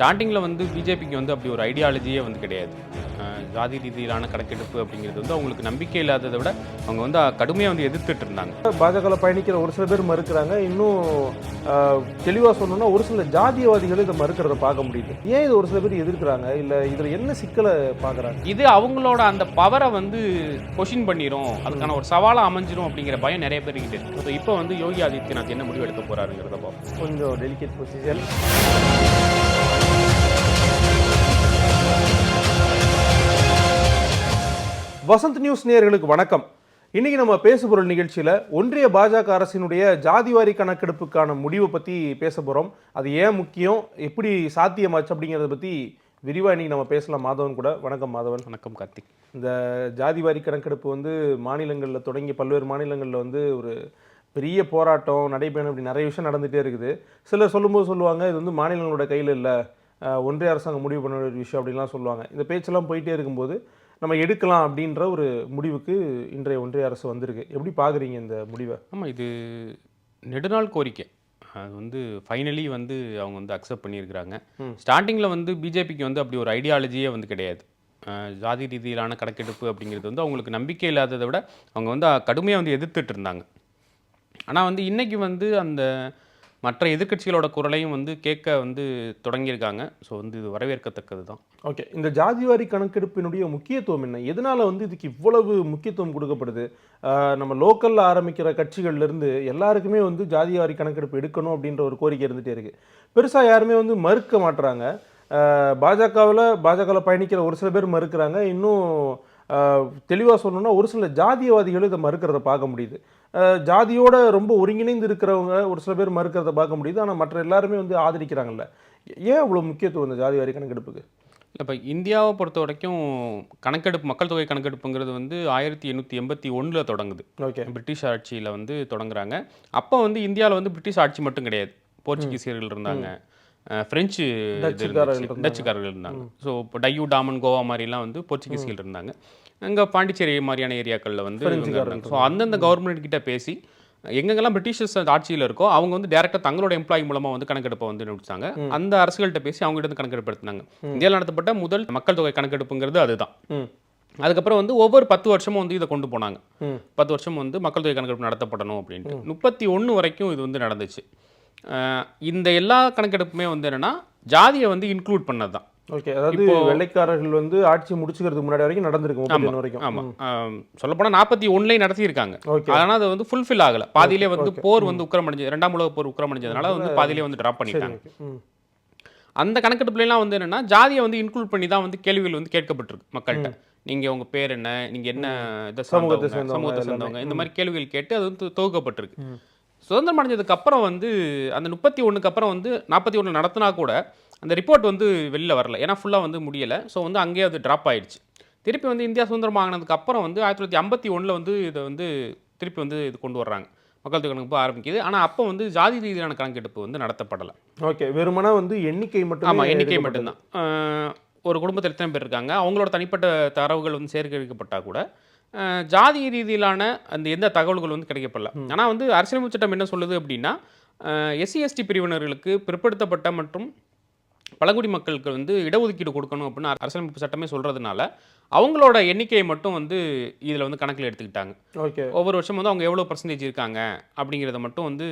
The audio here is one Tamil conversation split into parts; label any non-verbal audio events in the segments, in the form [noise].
ஸ்டார்டிங்கில் வந்து பிஜேபிக்கு வந்து அப்படி ஒரு ஐடியாலஜியே வந்து கிடையாது. ஜாதி ரீதியிலான கணக்கெடுப்பு அப்படிங்கிறது வந்து அவங்களுக்கு நம்பிக்கை இல்லாததை விட அவங்க வந்து கடுமையாக வந்து எதிர்த்துட்டு இருந்தாங்க. பாஜகவில் பயணிக்கிற ஒரு சில பேர் மறுக்கிறாங்க. இன்னும் தெளிவாக சொல்லணும்னா ஒரு சில ஜாதியவாதிகள் இதை மறுக்கிறத பார்க்க முடியுது. ஏன் இது ஒரு சில பேர் எதிர்க்கிறாங்க? இல்லை இதில் என்ன சிக்கலை பார்க்குறாங்க? இது அவங்களோட அந்த பவரை வந்து கொஷின் பண்ணிரும். அதுக்கான ஒரு சவாலாக அமைஞ்சிரும் அப்படிங்கிற பயம் நிறைய பேர் கிட்ட இருக்கு. ஸோ இப்போ வந்து யோகி ஆதித்யநாத் என்ன முடிவு எடுக்க போறாருங்கிறத கொஞ்சம் டெலிகேட் பொசிஷன் வசந்த் நியூஸ் நேயர்களுக்கு வணக்கம். இன்னைக்கு நம்ம பேசுபொருள் நிகழ்ச்சியில் ஒன்றிய பாஜக அரசினுடைய ஜாதிவாரி கணக்கெடுப்புக்கான முடிவை பற்றி பேச போகிறோம் அது ஏன் முக்கியம்? எப்படி சாத்தியமாச்சு அப்படிங்கிறத பற்றி விரிவாக இன்னைக்கு நம்ம பேசலாம். மாதவன் கூட. வணக்கம் மாதவன். வணக்கம் கார்த்திக். இந்த ஜாதிவாரி கணக்கெடுப்பு வந்து மாநிலங்களில் தொடங்கி பல்வேறு மாநிலங்களில் வந்து ஒரு பெரிய போராட்டம் நடைபெறும் இப்படி நிறைய விஷயம் நடந்துகிட்டே இருக்குது. சிலர் சொல்லும்போது சொல்லுவாங்க இது வந்து மாநிலங்களோட கையில் இல்லை. ஒன்றிய அரசாங்கம் முடிவு பண்ண வேண்டிய விஷயம் அப்படின்லாம் சொல்லுவாங்க. இந்த பேச்செல்லாம் போயிட்டே இருக்கும்போது நம்ம எடுக்கலாம் அப்படின்ற ஒரு முடிவுக்கு இன்றைய ஒன்றிய அரசு வந்திருக்கு. எப்படி பார்க்குறீங்க இந்த முடிவை? ஆமாம் இது நெடுநாள் கோரிக்கை. அது வந்து ஃபைனலி வந்து அவங்க வந்து அக்செப்ட் பண்ணியிருக்கிறாங்க. ஸ்டார்டிங்கில் வந்து பிஜேபிக்கு வந்து அப்படி ஒரு ஐடியாலஜியே வந்து கிடையாது. ஜாதி ரீதியிலான கணக்கெடுப்பு அப்படிங்கிறது வந்து அவங்களுக்கு நம்பிக்கை இல்லாததை விட அவங்க வந்து கடுமையாக வந்து எதிர்த்துட்டு இருந்தாங்க. ஆனால் வந்து இன்னைக்கு வந்து அந்த மற்ற எதிர்க்கட்சிகளோட குரலையும் வந்து கேட்க வந்து தொடங்கியிருக்காங்க. ஸோ வந்து இது வரவேற்கத்தக்கது தான் ஓகே இந்த ஜாதிவாரி கணக்கெடுப்பினுடைய முக்கியத்துவம் என்ன? எதனால் வந்து இதுக்கு இவ்வளவு முக்கியத்துவம் கொடுக்கப்படுது? நம்ம லோக்கலில் ஆரம்பிக்கிற கட்சிகள்லேருந்து எல்லாருக்குமே வந்து ஜாதிவாரி கணக்கெடுப்பு எடுக்கணும் அப்படின்ற ஒரு கோரிக்கை இருந்துகிட்டே இருக்குது பெருசாக யாருமே வந்து மறுக்க மாட்றாங்க. பாஜகவில் பாஜகவில் பயணிக்கிற ஒரு சில பேர் மறுக்கிறாங்க. இன்னும் தெளிவாக சொல்லணும்னா ஒரு சில ஜாதியவாதிகள் இதை மறுக்கிறத பார்க்க முடியுது. ஜாதியோட ரொம்ப ஒருங்கிணைந்து இருக்கிறவங்க ஒரு சில பேர் மறுக்கிறத பார்க்க முடியுது. ஆனால் மற்ற எல்லாருமே வந்து ஆதரிக்கிறாங்கல்ல. ஏன் இவ்வளோ முக்கியத்துவம் இந்த ஜாதிவாரி கணக்கெடுப்புக்கு? இப்போ இந்தியாவை பொறுத்த வரைக்கும் கணக்கெடுப்பு மக்கள் தொகை கணக்கெடுப்புங்கிறது வந்து ஆயிரத்தி எண்ணூற்றி எண்பத்தி ஒன்றில் தொடங்குது. ஓகே. பிரிட்டிஷ் ஆட்சியில் வந்து தொடங்குறாங்க. அப்போ வந்து இந்தியாவில் வந்து பிரிட்டிஷ் ஆட்சி மட்டும் கிடையாது. போர்ச்சுகீசியர்கள் இருந்தாங்க. அஹ் பிரெஞ்சு இது டச்சுக்காரர்கள். இருந்தாங்க. ஸோ இப்போ டையூ டாமன் கோவா மாதிரிலாம் வந்து போர்ச்சுகீசியர்கள் இருந்தாங்க. அங்கே பாண்டிச்சேரி மாதிரியான ஏரியாக்களில் வந்து ஸோ அந்தந்த கவர்மெண்ட் கிட்ட பேசி எங்கெங்கெல்லாம் பிரிட்டிஷர்ஸ் ஆட்சியில் இருக்கோ அவங்க வந்து டேரெக்டாக தங்களோட எம்ப்ளாயி மூலமாக வந்து கணக்கெடுப்பை வந்து நிறுத்தாங்க அந்த அரசுகள்கிட்ட பேசி அவங்ககிட்ட இருந்து கணக்கெடுப்பு எடுத்தாங்க இந்தியாவில் நடத்தப்பட்ட முதல் மக்கள் தொகை கணக்கெடுப்புங்கிறது அதுதான். அதுக்கப்புறம் வந்து ஒவ்வொரு பத்து வருஷமும் வந்து இதை கொண்டு போனாங்க. பத்து வருஷம் வந்து மக்கள் தொகை கணக்கெடுப்பு நடத்தப்படணும் அப்படின்ட்டு. முப்பத்தி ஒன்று வரைக்கும் இது வந்து நடந்துச்சு. இந்த எல்லா கணக்கெடுப்புமே வந்து என்னன்னா ஜாதியை வந்து இன்க்ளூட் பண்ணது தான் ஓகே அதாவது வெள்ளைக்காரர்கள் வந்து ஆட்சி முடிச்சுக்கிறதுக்கு முன்னாடி வரைக்கும் நடந்திருக்கு வரைக்கும். ஆமாம் சொல்லப்போனால் நாற்பத்தி ஒன்றுலேயும் நடத்தியிருக்காங்க. ஆனால் அது வந்து ஃபுல்ஃபில் ஆகல. பாதியிலே வந்து போர் வந்து உக்கிரமடைஞ்சது ரெண்டாம் உலக போர் உக்கிரமடைஞ்சதுனால வந்து பாதியிலே வந்து ட்ராப் பண்ணிட்டாங்க. அந்த கணக்கெடுப்புலாம் வந்து என்னன்னா ஜாதியை வந்து இன்க்ளூட் பண்ணி தான் வந்து கேள்விகள் வந்து கேட்கப்பட்டிருக்கு மக்கள்கிட்ட. நீங்க உங்க பேர் என்ன நீங்க என்ன இதை சமூகத்தை சமூகத்தை. சேர்ந்தவங்க இந்த மாதிரி கேள்விகள் கேட்டு அது வந்து தொகுக்கப்பட்டிருக்கு. சுதந்திரம் அடைஞ்சதுக்கு அப்புறம் வந்து அந்த முப்பத்தி ஒண்ணுக்கு அப்புறம் வந்து நாற்பத்தி ஒன்று நடத்தினா கூட அந்த ரிப்போர்ட் வந்து வெளில வரல. ஏன்னா ஃபுல்லாக வந்து முடியலை. ஸோ வந்து அங்கேயே அது ட்ராப் ஆயிடுச்சு. திருப்பி வந்து இந்தியா சுதந்திரம் வாங்கினதுக்கு அப்புறம் வந்து ஆயிரத்தி தொள்ளாயிரத்தி ஐம்பத்தி ஒன்றில் வந்து இதை வந்து திருப்பி வந்து இது கொண்டு வர்றாங்க. மக்கள் தொகை கணக்கெடுப்பு ஆரம்பிக்குது. ஆனால் அப்போ வந்து ஜாதி ரீதியான கணக்கெடுப்பு வந்து நடத்தப்படலை. ஓகே. வெறுமனா வந்து எண்ணிக்கை மட்டும் ஆமாம் எண்ணிக்கை மட்டும்தான். ஒரு குடும்பத்தில் எத்தனை பேர் இருக்காங்க? அவங்களோட தனிப்பட்ட தரவுகள் வந்து சேகரிக்கப்பட்டால் கூட ஜாதி ரீதியிலான அந்த எந்த தகவல்கள் வந்து கிடைக்கப்படல. ஆனால் வந்து அரசியலமைப்பு சட்டம் என்ன சொல்லுது அப்படின்னா எஸ்சி எஸ்டி பிரிவினர்களுக்கு பிற்படுத்தப்பட்ட மற்றும் பழங்குடி மக்களுக்கு வந்து இடஒதுக்கீடு கொடுக்கணும் அப்படின்னு அரசியலமைப்பு சட்டமே சொல்கிறதுனால அவங்களோட எண்ணிக்கையை மட்டும் வந்து இதில் வந்து கணக்கில் எடுத்துக்கிட்டாங்க. ஓகே. ஒவ்வொரு வருஷம் வந்து அவங்க எவ்வளோ பர்சன்டேஜ் இருக்காங்க அப்படிங்கிறத மட்டும் வந்து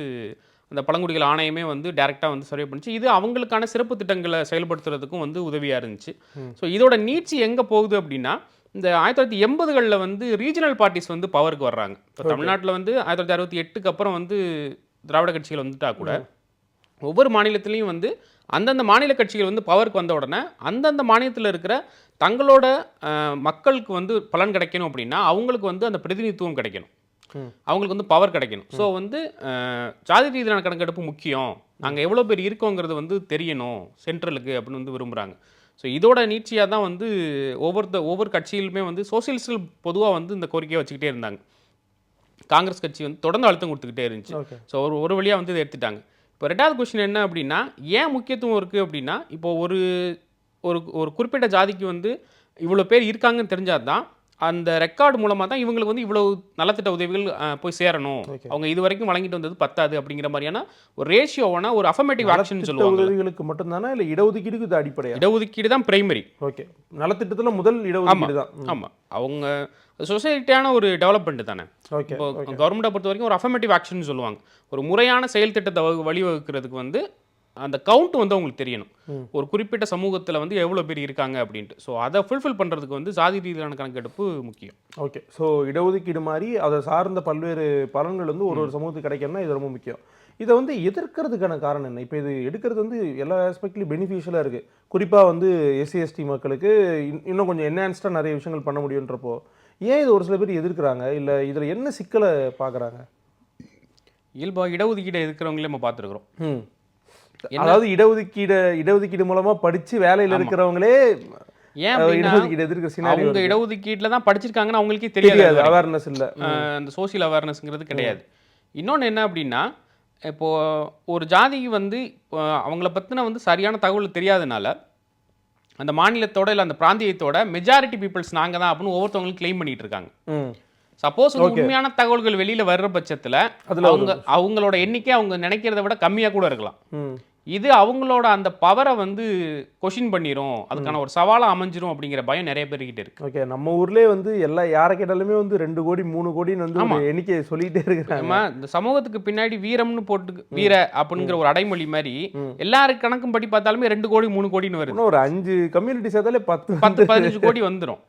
அந்த பழங்குடிகள் ஆணையமே வந்து டேரெக்டாக வந்து சர்வே பண்ணிச்சு. இது அவங்களுக்கான சிறப்பு திட்டங்களை செயல்படுத்துறதுக்கும் வந்து உதவியாக இருந்துச்சு. ஸோ இதோட நீட்சி எங்கே போகுது அப்படின்னா இந்த ஆயிரத்தி தொள்ளாயிரத்தி எண்பதுகளில் வந்து ரீஜனல் பார்ட்டிஸ் வந்து பவருக்கு வர்றாங்க. இப்போ தமிழ்நாட்டில் வந்து ஆயிரத்தி தொள்ளாயிரத்தி அறுபத்தி எட்டுக்கு அப்புறம் வந்து திராவிட கட்சிகள் வந்துட்டா கூட ஒவ்வொரு மாநிலத்திலையும் வந்து அந்தந்த மாநில கட்சிகள் வந்து பவருக்கு வந்த உடனே அந்தந்த மாநிலத்தில் இருக்கிற தங்களோட மக்களுக்கு வந்து பலன் கிடைக்கணும் அப்படின்னா அவங்களுக்கு வந்து அந்த பிரதிநிதித்துவம் கிடைக்கணும். அவங்களுக்கு வந்து பவர் கிடைக்கணும். ஸோ வந்து ஜாதி ரீதியான கணக்கெடுப்பு முக்கியம். நாங்கள் எவ்வளோ பேர் இருக்கோங்கிறது வந்து தெரியணும் சென்ட்ரலுக்கு அப்படின்னு வந்து விரும்புகிறாங்க ஸோ இதோட நீட்சியாக தான் வந்து ஒவ்வொருத்த ஒவ்வொரு கட்சியிலுமே வந்து சோசியலிஸ்டில் பொதுவாக வந்து இந்த கோரிக்கையை வச்சுக்கிட்டே இருந்தாங்க. காங்கிரஸ் கட்சி வந்து தொடர்ந்து அழுத்தம் கொடுத்துக்கிட்டே இருந்துச்சு. ஸோ ஒரு ஒரு வழியாக வந்து இதை எடுத்துட்டாங்க. இப்போ ரெண்டாவது கொஸ்டின் என்ன அப்படின்னா ஏன் முக்கியத்துவம் இருக்குது அப்படின்னா இப்போ ஒரு ஒரு ஒரு குறிப்பிட்ட ஜாதிக்கு வந்து இவ்வளோ பேர் இருக்காங்கன்னு தெரிஞ்சால் தான் அந்த ரெக்கார்டு மூலமாக தான் இவங்களுக்கு வந்து இவ்வளவு நலத்திட்ட உதவிகள் போய் சேரணும். அவங்க இது வரைக்கும் வழங்கிட்டு வந்தது பத்தாது அப்படிங்கிற மாதிரியான ஒரு ரேஷியோவான ஒரு அஃபர்மேட்டிவ் ஆக்ஷன் சொல்லுவாங்க உதவிகளுக்கு மட்டும்தானா? இல்ல இடஒதுக்கீடுக்கு இது அடிப்படையா? இடஒதுக்கீடு தான் பிரைமரி ஓகே நலத்திட்டத்துல முதல் இடஒதுக்கீடு தான். ஆமா. அவங்க சொசைட்டியான ஒரு டெவலப்மெண்ட் தானே. இப்போ கவர்மெண்ட்டை பொறுத்த வரைக்கும் ஒரு அஃபர்மேட்டிவ் ஆக்ஷன் சொல்லுவாங்க. ஒரு முறையான செயல் திட்டத்தை வகு- வழிவகுக்கிறதுக்கு வந்து அந்த கவுண்ட் வந்து அவங்களுக்கு தெரியணும். ஒரு குறிப்பிட்ட சமூகத்தில் வந்து எவ்வளோ பேர் இருக்காங்க அப்படின்ட்டு. ஸோ அதை ஃபுல்ஃபில் பண்ணுறதுக்கு வந்து சாதி ரீதியிலான கணக்கெடுப்பு முக்கியம். ஓகே ஸோ இடஒதுக்கீடு மாதிரி அதை சார்ந்த பல்வேறு பலன்கள் வந்து ஒரு ஒரு சமூகத்துக்கு கிடைக்கணும்னா இது ரொம்ப முக்கியம். இதை வந்து எதிர்க்கிறதுக்கான காரணம் என்ன? இப்போ இது எடுக்கிறது வந்து எல்லா ஆஸ்பெக்ட்லையும் பெனிஃபிஷியலாக இருக்குது குறிப்பாக வந்து எஸ்சி எஸ்டி மக்களுக்கு இன்- இன்னும் கொஞ்சம் என்ஹான்ஸ்டாக நிறைய விஷயங்கள் பண்ண முடியுன்றப்போ ஏன் இது ஒரு சில பேர் எதிர்க்கிறாங்க? இல்லை இதில் என்ன சிக்கலை பார்க்குறாங்க? இயல்பாக இடஒதுக்கீடு இருக்கிறவங்களே நம்ம பார்த்துருக்குறோம். அதாவது இடஒதுக்கீடு இடஒதுக்கீடு மூலமா படிச்சு வேலையில இருக்கிறவங்களே ஏன் அவங்க இடஒதுக்கீட்டில் தான் படிச்சிருக்காங்கன்னு அவங்களுக்கே தெரியாது. அவேர்னஸ் இல்ல. அந்த சோஷியல் அவேர்னஸ்ங்கிறது கிடையாது. இன்னொன்று என்ன அப்படின்னா இப்போ ஒரு ஜாதிக்கு வந்து இப்போ அவங்கள பற்றின வந்து சரியான தகவல் தெரியாதனால அந்த மாநிலத்தோட இல்லை அந்த பிராந்தியத்தோட மெஜாரிட்டி பீப்புள்ஸ் நாங்கள் தான் அப்படின்னு ஒவ்வொருத்தவங்களும் க்ளைம் பண்ணிட்டு இருக்காங்க. சப்போஸ் உண்மையான தகவல்கள் வெளியில வர்ற பட்சத்தில் அவங்க அவங்களோட எண்ணிக்கை அவங்க நினைக்கிறத விட கம்மியாக கூட இருக்கலாம். இது அவங்களோட அந்த பவரை வந்து கொஷின் பண்ணிரும். அதுக்கான ஒரு சவாலாக அமைஞ்சிரும் அப்படிங்கிற பயம் நிறைய பேர்கிட்ட இருக்கு. ஓகே நம்ம ஊர்லயே வந்து எல்லா யாரை கேட்டாலுமே வந்து ரெண்டு கோடி மூணு கோடின்னு வந்து எண்ணிக்கையை சொல்லிட்டே இருக்கிறாங்க. இந்த சமூகத்துக்கு பின்னாடி வீரம்னு போட்டு வீர அப்படிங்கிற ஒரு அடைமொழி மாதிரி எல்லாரும் கணக்கும் படி பார்த்தாலுமே ரெண்டு கோடி மூணு கோடின்னு வருது. ஒரு அஞ்சு கம்யூனிட்டி சேர்த்தாலே பத்து பத்து பதினஞ்சு கோடி வந்துடும்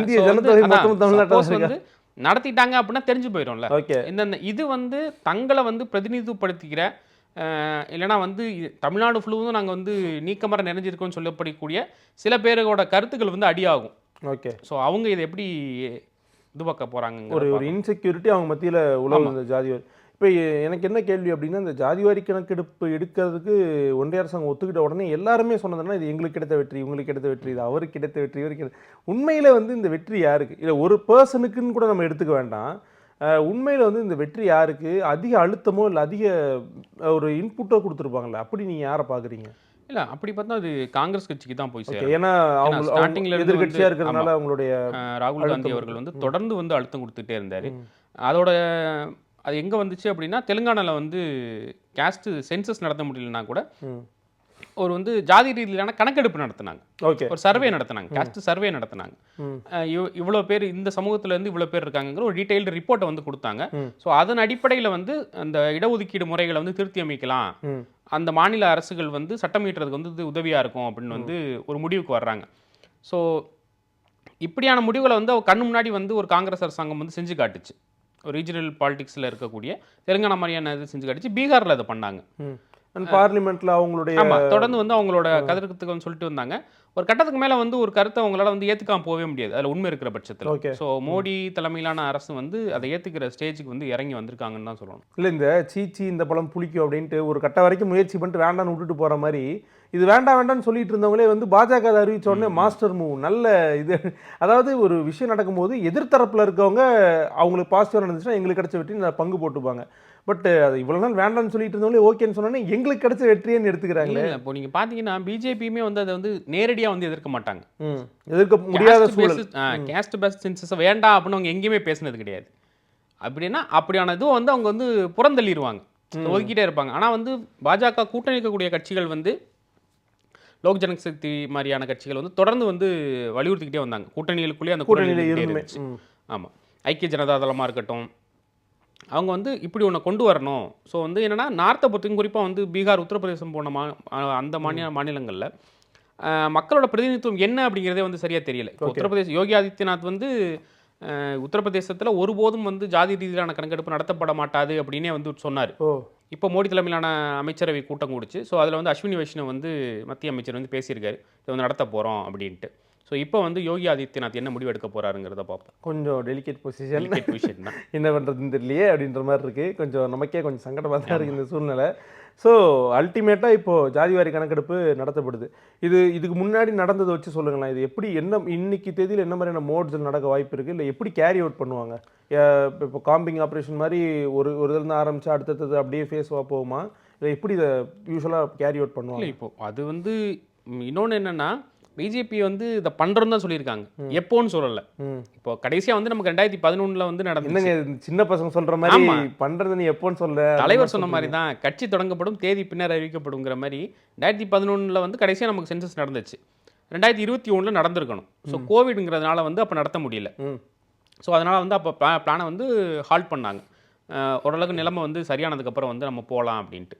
இந்திய ஜனத்தொகை மொத்தம் வந்து நடத்திட்டாங்க அப்படின்னா தெரிஞ்சு போயிடும்ல. இந்த இது வந்து தங்களை வந்து பிரதிநிதித்துவப்படுத்திக்கிற அஹ், இல்லைன்னா வந்து தமிழ்நாடு ஃபுல்லும் நாங்கள் வந்து நீக்கமர நிறைஞ்சிருக்கோம்னு சொல்லப்படக்கூடிய சில பேரோட கருத்துக்கள் வந்து அடியாகும். ஓகே. ஸோ அவங்க இதை எப்படி இது பார்க்க போகிறாங்க ஒரு ஒரு இன்செக்யூரிட்டி அவங்க மத்தியில உழவு இந்த ஜாதிவாரி இப்போ எனக்கு என்ன கேள்வி அப்படின்னா இந்த ஜாதிவாரி கணக்கெடுப்பு எடுக்கிறதுக்கு ஒன்றிய அரசாங்கம் ஒத்துக்கிட்ட உடனே எல்லாருமே சொன்னதுன்னா இது எங்களுக்கு கிடைத்த வெற்றி உங்களுக்கு கிடைத்த வெற்றி இது அவருக்கு கிடைத்த வெற்றி இவருக்கு உண்மையில வந்து இந்த வெற்றி யாருக்கு? இல்லை ஒரு பர்சனுக்குன்னு கூட நம்ம எடுத்துக்க வேண்டாம். உண்மையில வந்து இந்த வெற்றி யாருக்கு? அதிக அழுத்தமோ இல்லை அதிக ஒரு இன்புட்டோ கொடுத்துருப்பாங்கல்ல? அப்படி நீங்க யாரை பாக்குறீங்க? இல்லை அப்படி பார்த்தா அது காங்கிரஸ் கட்சிக்கு தான் போய் சேரும். ஏன்னா அவங்க starting ல அவங்க இருந்து எதிர்கட்சியா இருக்கிறதுனால அவங்களுடைய ராகுல் காந்தி அவர்கள் வந்து தொடர்ந்து வந்து அழுத்தம் கொடுத்துட்டே இருந்தார். அதோட அது எங்கே வந்துச்சு அப்படின்னா தெலுங்கானாவில் வந்து கேஸ்ட் சென்சஸ் நடத்த முடியலனா கூட. ஒரு வந்து ஜாதி ரீதியிலான கணக்கெடுப்பு நடத்தினாங்க. ஓகே. ஒரு சர்வே நடத்தினாங்க. கேஸ்ட் சர்வே நடத்தினாங்க. இவ்வளோ பேர் இந்த சமூகத்துல இருந்து இவ்வளோ பேர் இருக்காங்கங்கிற ஒரு டீட்டெயில்டு ரிப்போர்ட்டை வந்து கொடுத்தாங்க. ஸோ அதன் அடிப்படையில் வந்து அந்த இடஒதுக்கீடு முறைகளை வந்து திருத்தி அமைக்கலாம். அந்த மாநில அரசுகள் வந்து சட்டம் இயற்றுறதுக்கு வந்து இது உதவியா இருக்கும் அப்படின்னு வந்து ஒரு முடிவுக்கு வர்றாங்க. ஸோ இப்படியான முடிவுகளை வந்து கண்ணு முன்னாடி வந்து ஒரு காங்கிரஸ் அரசாங்கம் வந்து செஞ்சு காட்டுச்சு. ஒரு ரீஜனல் பாலிடிக்ஸில் இருக்கக்கூடிய தெலுங்கானா மாதிரியான இது செஞ்சு காட்டுச்சு. பீகாரில் அதை பண்ணாங்க. பார்லிமெண்ட்ல அவங்களுடைய ஆமா தொடர்ந்து வந்து அவங்களோட கருத்துக்கு வந்து சொல்லிட்டு வந்தாங்க. ஒரு கட்டத்துக்கு மேல வந்து ஒரு கருத்தை அவங்களால வந்து ஏத்துக்காம போகவே முடியாது. அதுல உண்மை இருக்கிற பட்சத்துல. ஸோ மோடி தலைமையிலான அரசு வந்து அதை ஏத்துக்கிற ஸ்டேஜுக்கு வந்து இறங்கி வந்திருக்காங்கன்னு தான் சொல்லணும். இல்ல இந்த சீச்சி இந்த பழம் புளிக்கும் அப்படின்ட்டு ஒரு கட்ட வரைக்கும் முயற்சி பண்ணிட்டு வேண்டாம்னு விட்டுட்டு போற மாதிரி இது வேண்டாம் வேண்டாம்னு சொல்லிட்டு இருந்தவங்களே வந்து பாஜக அதை அறிவிச்ச உடனே மாஸ்டர் மூவ் நல்ல இது. அதாவது ஒரு விஷயம் நடக்கும்போது எதிர்த்தரப்புல இருக்கவங்க அவங்களுக்கு பாசிட்டிவ் நடந்துச்சுன்னா எங்களுக்கு கிடைச்ச வெற்றி பங்கு போட்டுப்பாங்க. பட் அது இவ்வளவு நாள் வேண்டாம்னு சொல்லிட்டு இருந்தவங்களே ஓகேன்னு சொன்னோன்னே எங்களுக்கு கிடைச்ச வெற்றியேன்னு எடுத்துக்கிறாங்களே. இப்போ நீங்க பாத்தீங்கன்னா பிஜேபியுமே வந்து அதை வந்து நேரடியா வந்து எதிர்க்க மாட்டாங்க. எதிர்க்க முடியாத சூழல். கேஸ்ட் பேஸ்ட் சென்சஸ் வேண்டாம் அப்படின்னு அவங்க எங்கேயுமே பேசுனது கிடையாது. அப்படின்னா அப்படியான இதுவும் வந்து அவங்க வந்து புறந்தள்ளிடுவாங்க. ஒதுக்கிட்டே இருப்பாங்க. ஆனா வந்து பாஜக கூட்டணி இருக்கக்கூடிய கட்சிகள் வந்து லோக் ஜனக் சக்தி மாதிரியான கட்சிகள் வந்து தொடர்ந்து வந்து வலியுறுத்திக்கிட்டே வந்தாங்க. கூட்டணிகளுக்குள்ளேயே அந்த கூட்டணியில இருந்துச்சு. ம். ஆமா. ஐக்கிய ஜனதா தளமா இருக்கட்டும் அவங்க வந்து இப்படி ஒன்று கொண்டு வரணும். ஸோ வந்து என்னன்னா நார்த்தை பொறுத்தவரைக்கும் குறிப்பாக வந்து பீகார் உத்தரப்பிரதேசம் போன மா அந்த மாநில மாநிலங்களில் மக்களோட பிரதிநிதித்துவம் என்ன அப்படிங்கிறதே வந்து சரியாக தெரியல. இப்போ உத்தரப்பிரதேச யோகி ஆதித்யநாத் வந்து உத்தரப்பிரதேசத்தில் ஒருபோதும் வந்து ஜாதி ரீதியிலான கணக்கெடுப்பு நடத்தப்பட மாட்டாது அப்படின்னே வந்து சொன்னார். இப்போ மோடி தலைமையிலான அமைச்சரவை கூட்டம் கூடிச்சு. ஸோ அதில் வந்து அஸ்வினி வைஷ்ணவ் வந்து மத்திய அமைச்சர் வந்து பேசியிருக்காரு. இதை வந்து நடத்த போகிறோம் அப்படின்ட்டு. ஸோ இப்போ வந்து யோகி ஆதித்யநாத் என்ன முடிவு எடுக்க போறாருங்கிறத பார்ப்போம். கொஞ்சம் டெலிகேட் பொசிஷன் விஷயம் தான். [laughs] என்ன பண்ணுறதுன்னு தெரியலையே அப்படின்ற மாதிரி இருக்குது கொஞ்சம் நமக்கே கொஞ்சம் சங்கடமாக தான் இருக்குது இந்த சூழ்நிலை. ஸோ அல்டிமேட்டாக இப்போது ஜாதிவாரி கணக்கெடுப்பு நடத்தப்படுது. இது இதுக்கு முன்னாடி நடந்ததை வச்சு சொல்லுங்களேன். இது எப்படி என்ன இன்னைக்கு தேதியில் என்ன மாதிரியான மோட்ஸில் நடக்க வாய்ப்பு இருக்குது இல்லை எப்படி கேரி அவுட் பண்ணுவாங்க? இப்போ காம்பிங் ஆப்ரேஷன் மாதிரி ஒரு ஒரு இதுலேருந்து ஆரம்பிச்சு அடுத்தது அப்படியே ஃபேஸ்வாக போகுமா? இல்லை எப்படி இதை யூஸ்வலாக கேரி அவுட் பண்ணுவாங்க? இப்போ அது வந்து இன்னொன்று என்னன்னா பிஜேபி வந்து இதை பண்ணுறோன்னு தான் சொல்லியிருக்காங்க. எப்போன்னு சொல்லலை. இப்போ கடைசியாக வந்து நமக்கு ரெண்டாயிரத்தி பதினொன்றில் வந்து இது? சின்ன பசங்க சொல்ற மாதிரி ஆமா. பண்றது நீ எப்போன்னு சொல்ல தலைவர் சொன்ன மாதிரி தான் கட்சி தொடங்கப்படும் தேதி பின்னர் அறிவிக்கப்படுங்கிற மாதிரி ரெண்டாயிரத்தி பதினொன்றில் வந்து கடைசியாக நமக்கு சென்சஸ் நடந்துச்சு. ரெண்டாயிரத்தி இருபத்தி ஒன்றில் நடந்திருக்கணும். ஸோ கோவிடுங்கிறதுனால வந்து அப்போ நடத்த முடியல. ஸோ அதனால் வந்து அப்போ பிளா பிளானை வந்து ஹால்ட் பண்ணாங்க. ஓரளவுக்கு நிலைமை வந்து சரியானதுக்கப்புறம் வந்து நம்ம போகலாம் அப்படின்ட்டு.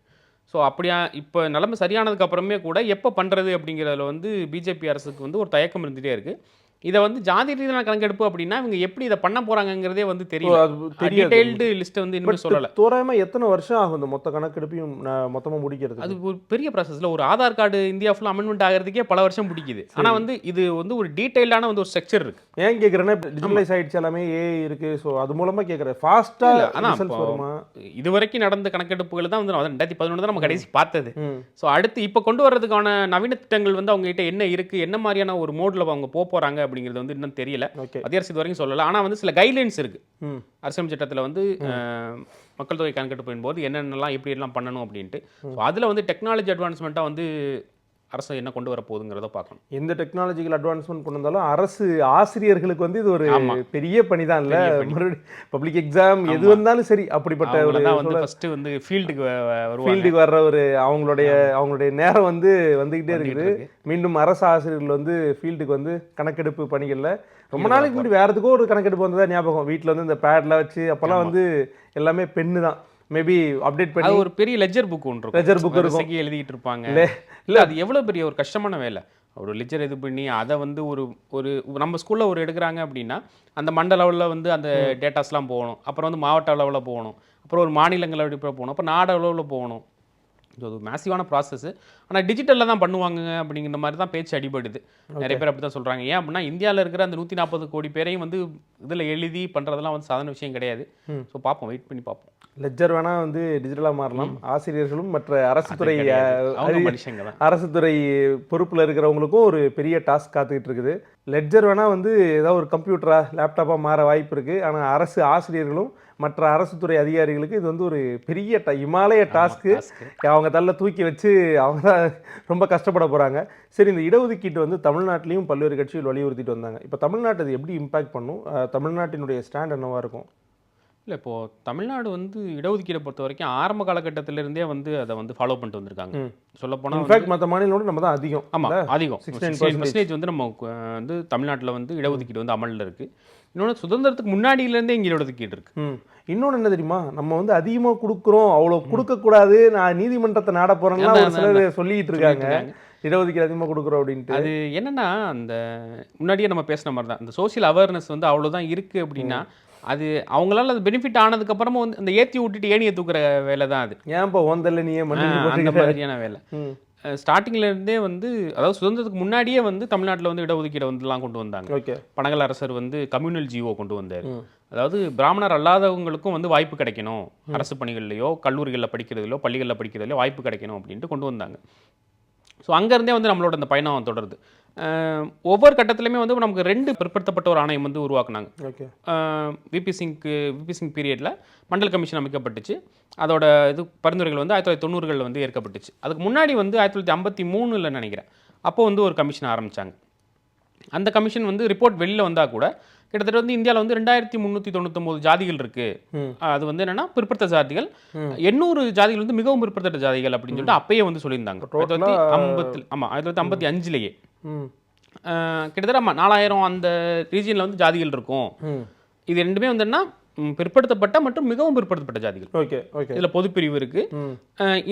ஸோ அப்படியா இப்போ நிலைமை சரியானதுக்கு அப்புறமே கூட எப்போ பண்ணுறது அப்படிங்கிறதுல வந்து பிஜேபி அரசுக்கு வந்து ஒரு தயக்கம் இருந்துகிட்டே இருக்குது இதை வந்து ஜாதி ரீதியான கணக்கெடுப்பு அப்படின்னா இவங்க எப்படி இதை பண்ண போகிறாங்கங்கிறதே வந்து டீடைல்டு லிஸ்ட்டை வந்து இன்னும் சொல்லலை. தோராயமா எத்தனை வருஷம் ஆகும் இந்த மொத்த கணக்கெடுப்பையும் மொத்தமா முடிக்கிறது அது ஒரு பெரிய ப்ராசஸில் ஒரு ஆதார் கார்டு இந்தியா ஃபுல்லாக அமெண்ட்மெண்ட் ஆகிறதுக்கே பல வருஷம் பிடிக்குது. ஆனால் வந்து இது வந்து ஒரு டீட்டெயில்டான வந்து ஒரு ஸ்ட்ரக்சர் இருக்கு. ஏன் கேக்குறேன்னா டிஜிட்டலைஸ் ஆயிடுச்சு எல்லாமே ஏ இருக்கு. ஸோ அது மூலமா கேக்குறேன். ஃபாஸ்டா வருமா? இது வரைக்கும் நடந்த கணக்கெடுப்புகள் தான் வந்து ரெண்டாயிரத்தி பதினொன்று தான் நம்ம கடைசி பார்த்தது. ஸோ அடுத்து இப்போ கொண்டு வர்றதுக்கான நவீன திட்டங்கள் வந்து அவங்க கிட்ட என்ன இருக்கு? என்ன மாதிரியான ஒரு மோட்ல அவங்க போக போறாங்க அப்படிங்கிறது வந்து இன்னும் தெரியல. மத்திய அரசு இது வரைக்கும் சொல்லல. ஆனால் வந்து சில கைட்லைன்ஸ் இருக்கு. அரசியல் சட்டத்தில் வந்து மக்கள் தொகை கணக்கெடுப்பின் போது என்னென்னலாம் எப்படி எல்லாம் பண்ணணும் அப்படின்ட்டு. ஸோ அதில் வந்து டெக்னாலஜி அட்வான்ஸ்மெண்ட்டாக வந்து அரசு என்ன கொண்டு வர போகுதுங்கிறத பார்க்கணும். எந்த டெக்னாலஜிக்கல் அட்வான்ஸ்மெண்ட் கொண்டு வந்தாலும் அரசு ஆசிரியர்களுக்கு வந்து இது ஒரு. பெரிய பணி. தான் இல்ல பப்ளிக் எக்ஸாம் எது வந்தாலும் சரி அப்படிப்பட்ட ஒரு வந்து ஃபர்ஸ்ட் வந்து ஃபீல்டுக்கு வருவாங்க. ஃபீல்டுக்கு வர்ற ஒரு அவங்களுடைய அவங்களுடைய நேரம் வந்து வந்துகிட்டு இருக்குது. இருக்கு. மீண்டும் அரசு ஆசிரியர்கள் வந்து ஃபீல்டுக்கு வந்து கணக்கெடுப்பு பணிகள்ல ரொம்ப நாளைக்கு முன்னாடி வேற எதுக்கோ ஒரு கணக்கெடுப்பு வந்ததா ஞாபகம். வீட்ல வந்து இந்த பேட்ல வச்சு அப்பெல்லாம் வந்து எல்லாமே பென்னு தான். மேபி அப்டேட் பண்ணி ஒரு பெரிய லெஜர் புக் ஒன்று இருக்கும். Ledger book இருக்கும். எழுதிட்டு இருப்பாங்க. இல்ல, அது எவ்வளவு பெரிய ஒரு கஷ்டமான வேலை. ஒரு லெஜர் இது பண்ணி அதை வந்து ஒரு ஒரு நம்ம ஸ்கூல்ல ஒரு எடுக்கிறாங்க அப்படின்னா அந்த மண்டல லெவலில் வந்து அந்த டேட்டாஸ்லாம் போகணும். அப்புறம் வந்து மாவட்ட அளவில் போகணும். அப்புறம் ஒரு மாநிலங்கள் அடிப்படையில் போகணும். அப்புறம் நாடு அளவில் போகணும். இது ஒரு மேசிவான ப்ராசஸ் ஆனால் டிஜிட்டலில் தான் பண்ணுவாங்க அப்படிங்கிற மாதிரி தான் பேச்சு அடிபடுது. நிறைய பேர் அப்படி தான் சொல்கிறாங்க ஏன் அப்படின்னா இந்தியாவில் இருக்கிற அந்த நூற்றி நாற்பது கோடி பேரையும் வந்து இதில் எழுதி பண்ணுறதெல்லாம் வந்து சாதாரண விஷயம் கிடையாது. ஸோ பார்ப்போம் வெயிட் பண்ணி பார்ப்போம். லெஜர் வேணா வந்து டிஜிட்டலா மாறலாம். ஆசிரியர்களும் மற்ற அரசு துறை அரசு துறை பொறுப்புல இருக்கிறவங்களுக்கும் ஒரு பெரிய டாஸ்க் காத்துக்கிட்டு இருக்குது. லெட்ஜர் வேணா வந்து ஏதாவது ஒரு கம்ப்யூட்டரா லேப்டாப்பா மாற வாய்ப்பு இருக்கு. ஆனா அரசு ஆசிரியர்களும் மற்ற அரசு துறை அதிகாரிகளுக்கு இது வந்து ஒரு பெரிய ட- இமாலய டாஸ்க்கு. அவங்க தள்ள தூக்கி வச்சு அவங்க தான் ரொம்ப கஷ்டப்பட போறாங்க. சரி இந்த இடஒதுக்கீட்டு வந்து தமிழ்நாட்டிலையும் பல்வேறு கட்சிகள் வலியுறுத்திட்டு வந்தாங்க. இப்போ தமிழ்நாட்டு இது எப்படி இம்பாக்ட் பண்ணும்? தமிழ்நாட்டினுடைய ஸ்டாண்ட் என்னவா இருக்கும்? இல்லை இப்போது தமிழ்நாடு வந்து இடஒதுக்கீடை பொறுத்த வரைக்கும் ஆரம்ப காலகட்டத்திலிருந்தே வந்து அதை வந்து ஃபாலோ பண்ணிட்டு வந்திருக்காங்க. சொல்லப்போனால் இன்ஃபேக்ட் மற்ற மாநிலங்களோட நம்ம தான் அதிகம். ஆமாம்? அதிகம். 69% பர்சன்டேஜ் வந்து நம்ம வந்து தமிழ்நாட்டில் வந்து இடஒதுக்கீடு வந்து அமலில் இருக்குது இன்னொன்று சுதந்திரத்துக்கு முன்னாடியிலேருந்தே இங்கே இடஒதுக்கீடு இருக்குது இன்னொன்று என்ன தெரியுமா? நம்ம வந்து அதிகமாக கொடுக்குறோம் அவ்வளோ கொடுக்கக்கூடாது நான் நீதிமன்றத்தை நாட போறேன்லாம் ஒரு சிலர் சொல்லிட்டு இருக்காங்க. இடஒதுக்கீடு அதிகமாக கொடுக்குறோம் அப்படின்ட்டு. அது என்னன்னா அந்த முன்னாடியே நம்ம பேசின மாதிரி தான். இந்த சோஷியல் அவேர்னஸ் வந்து அவ்வளோதான் இருக்குது அப்படின்னா அது அவங்களால அது பெனிஃபிட் ஆனதுக்கப்புறமா வந்து அந்த ஏற்றி விட்டுட்டு ஏணியை தூக்குற வேலை தான் அது ஓந்தல்ல நீயே மண்ணு ஆஹ், அந்த மாதிரியான வேலை. ம். ஸ்டார்டிங்ல இருந்தே வந்து அதாவது சுதந்திரத்துக்கு முன்னாடியே வந்து தமிழ்நாட்டில் வந்து இடஒதுக்கீடை வந்துலாம் கொண்டு வந்தாங்க. ஓகே. பனகல் அரசர் வந்து கம்யூனல் ஜிஓ கொண்டு வந்தார். அதாவது பிராமணர் அல்லாதவங்களுக்கும் வந்து வாய்ப்பு கிடைக்கணும். அரசு பணிகள்லையோ கல்லூரிகளில் படிக்கிறதுலையோ பள்ளிகளில் படிக்கிறதுலையோ வாய்ப்பு கிடைக்கணும் அப்படின்ட்டு கொண்டு வந்தாங்க. ஸோ அங்கேருந்தே வந்து நம்மளோட அந்த பயணம் தொடருது. ஒவ்வொரு கட்டத்துலையுமே வந்து நமக்கு ரெண்டு பிற்படுத்தப்பட்ட ஒரு ஆணையம் வந்து உருவாக்குனாங்க. விபி சிங்க்கு விபி சிங் பீரியடில் மண்டல் கமிஷன் அமைக்கப்பட்டுச்சு. அதோட இது பரிந்துரைகள் வந்து ஆயிரத்தி தொள்ளாயிரத்தி தொண்ணூறுகளில் வந்து ஏற்கப்பட்டுச்சு. அதுக்கு முன்னாடி வந்து ஆயிரத்தி தொள்ளாயிரத்தி ஐம்பத்தி மூணில் நினைக்கிறேன்? அப்போ வந்து ஒரு கமிஷன் ஆரம்பிச்சாங்க. அந்த கமிஷன் வந்து ரிப்போர்ட் வெளியில் வந்தால் கூட கிட்டத்தட்ட வந்து இந்தியாவில் வந்து ரெண்டாயிரத்தி முந்நூற்றி தொண்ணூத்தொம்பது ஜாதிகள் இருக்கு. அது வந்து என்னன்னா பிற்படுத்த ஜாதிகள். எண்ணூறு ஜாதிகள் வந்து மிகவும் பிற்படுத்தப்பட்ட ஜாதிகள் அப்படின்னு சொல்லிட்டு அப்பயே வந்து சொல்லியிருந்தாங்க. ஆயிரத்தி தொள்ளாயிரத்தி ஐம்பத்தி ஆமாம் ஆயிரத்தி தொள்ளாயிரத்தி ஐம்பத்தி அஞ்சுலேயே. கிட்டத்தட்ட நாலாயிரம் அந்த ரீஜியனில் வந்து ஜாதிகள் இருக்கும். இது ரெண்டுமே வந்து ம், பிற்படுத்தப்பட்ட மற்றும் மிகவும் பிற்படுத்தப்பட்ட ஜாதிகள். Okay okay. இதுல பொதுப்பிரிவு இருக்கு.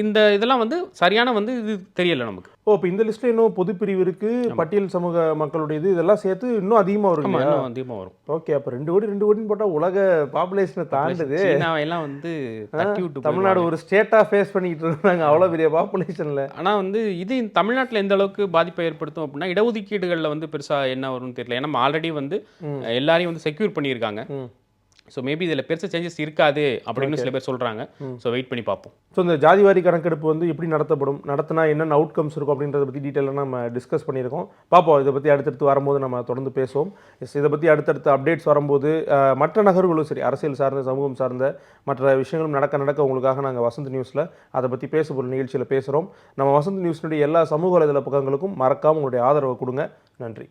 இந்த இதெல்லாம் வந்து சரியான வந்து இது தெரியல நமக்கு. ஓ இப்போ இந்த லிஸ்ட்ல இன்னும் பொதுப்பிரிவு இருக்கு பட்டியல் சமூக மக்களுடைய இது இதெல்லாம் சேர்த்து இன்னும் அதிகமாக வரும் இன்னும் அதிகமா வரும். ஓகே அப்போ ரெண்டு கோடி ரெண்டு கோடின்னு போட்டால் உலக பாப்புலேஷனை தாண்டுது. எல்லாம் வந்து தட்டி விட்டு தமிழ்நாடு ஒரு ஸ்டேட்டாக ஃபேஸ் பண்ணிக்கிட்டு இருந்தாங்க அவ்வளோ பெரிய பாப்புலேஷனில் ஆனா வந்து இது தமிழ்நாட்டுல எந்த அளவுக்கு பாதிப்பை ஏற்படுத்தும் அப்படின்னா இடஒதுக்கீடுகள்ல வந்து பெருசா என்ன வரும்னு தெரியல. ஏன்னா ஆல்ரெடி வந்து. எல்லாரையும் வந்து செக்யூர் பண்ணியிருக்காங்க. ஸோ மேபி இதில் பெருசு சேஞ்சஸ் இருக்காது அப்படின்னு சில பேர் சொல்கிறாங்க ஸோ வெயிட் பண்ணி பார்ப்போம். ஸோ இந்த ஜாதிவாரி கணக்கெடுப்பு வந்து எப்படி நடத்தப்படும்? நடத்தினா என்னென்ன அவுட்கம்ஸ் இருக்கும் அப்படின்றத பற்றி டீட்டெயிலாக நம்ம டிஸ்கஸ் பண்ணியிருக்கோம். பார்ப்போம். இதை பற்றி அடுத்தடுத்து வரும்போது நம்ம தொடர்ந்து பேசுவோம். எஸ் இதை பற்றி அடுத்தடுத்த அப்டேட்ஸ் வரும்போது மற்ற நகர்களும் சரி அரசியல் சார்ந்த சமூகம் சார்ந்த மற்ற விஷயங்களும் நடக்க நடக்க உங்களுக்காக நாங்கள் வசந்த் நியூஸில் அதை பற்றி பேச போகிற நிகழ்ச்சியில் பேசுகிறோம் நம்ம வசந்த் நியூஸினுடைய எல்லா சமூக வலைதள பக்கங்களுக்கும் மறக்காமல் உங்களுடைய ஆதரவை கொடுங்க. நன்றி.